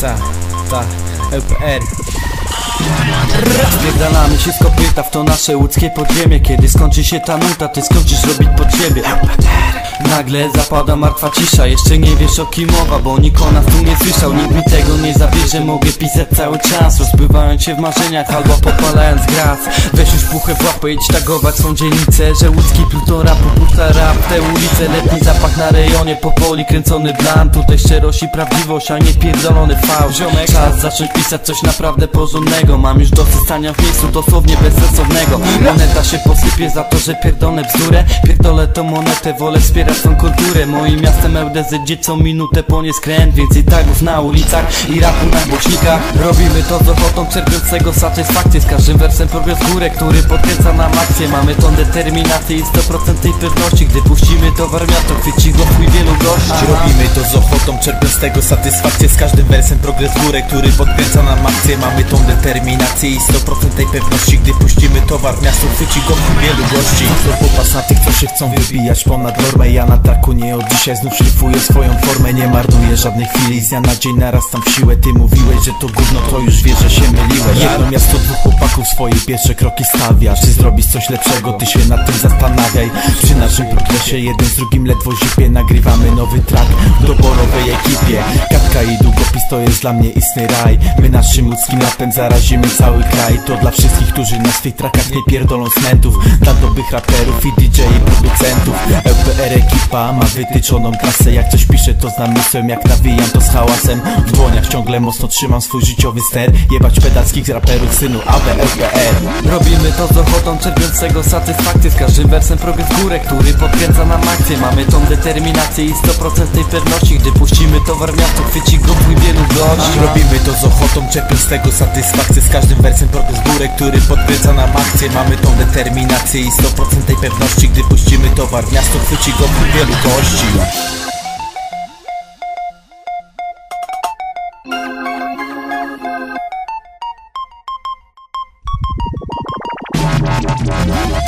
Ta, ta, LPR Spierdalamy się z w to nasze łódzkie podziemie. Kiedy skończy się ta nuta, ty skończysz robić pod siebie. Nagle zapada martwa cisza. Jeszcze nie wiesz o kim mowa, bo nikt o nas tu nie słyszał. Nikt mi tego nie zabierze, mogę pisać cały czas Rozpływając się w marzeniach albo popalając gras Puchę w łapę, idź tagować swą dzielnicę Że łódzki pluton rapu puszcza rap. Te ulice, letni zapach na rejonie Powoli kręcony blan Tutaj szczerość i prawdziwość, a nie pierdolony Ziomek, czas zacząć pisać coś naprawdę porządnego. Mam już dosyć stania w miejscu dosłownie bezsensownego Moneta się posypie za to, że pierdolę bzdurę. Pierdolę tą monetę, wolę wspierać tą kulturę. Moim miastem LDZ, gdzie co minutę płonie skręt. Więcej tagów na ulicach i rapu na głośnikach. Robimy to z ochotą czerpiącego satysfakcję. Z każdym wersem progres górę, który podkręca nam akcję. Mamy tą determinację i 100% tej pewności. Gdy puścimy towar miasto, chwyci go chuj wielu gości. Robimy to z ochotą, czerpiąc tego satysfakcję. Z każdym wersem progres górę, który podkręca nam akcję. Mamy tą determinację i 100% tej pewności. Gdy puścimy towar miasto, chwyci go wielu gości. To popatrz na tych, co się chcą wybijać ponad normę. Ja na taku nie od dzisiaj znów szlifuję swoją formę. Nie marnuję żadnej chwili, z dnia na dzień narastam w siłę. Ty mówiłeś, że to gówno, to już wiesz, że się myliłeś. Jedno miasto, dwóch chłopaków swoje pierwsze kroki stawiasz Czy zrobisz coś lepszego, ty się nad tym zastanawiaj. Przy naszym progresie jeden z drugim ledwo zipie. Nagrywamy nowy track w doborowej ekipie Katka i długopis to jest dla mnie istny raj. My naszym ludzkim rapem zarazimy cały kraj. To dla wszystkich, którzy na swych trackach nie pierdolą smentów Dla dobrych raperów i DJ i producentów. LPR ekipa ma wytyczoną trasę Jak coś piszę to z namysłem, jak nawijam to z hałasem. W dłoniach ciągle mocno trzymam swój życiowy ster. Jebać pedalskich raperów, synu ABLPR To z ochotą czerpiącego satysfakcję. Z każdym wersem progres w górę, który podkręca nam akcję. Mamy tą determinację i 100% tej pewności. Gdy puścimy towar miasto, chwyci go chuj wielu gości Robimy to z ochotą, czerpiąc z tego satysfakcję. Z każdym wersem progres w górę, który podkręca nam akcję. Mamy tą determinację i 100% tej pewności. Gdy puścimy towar miasto, chwyci go wielu gości Bye.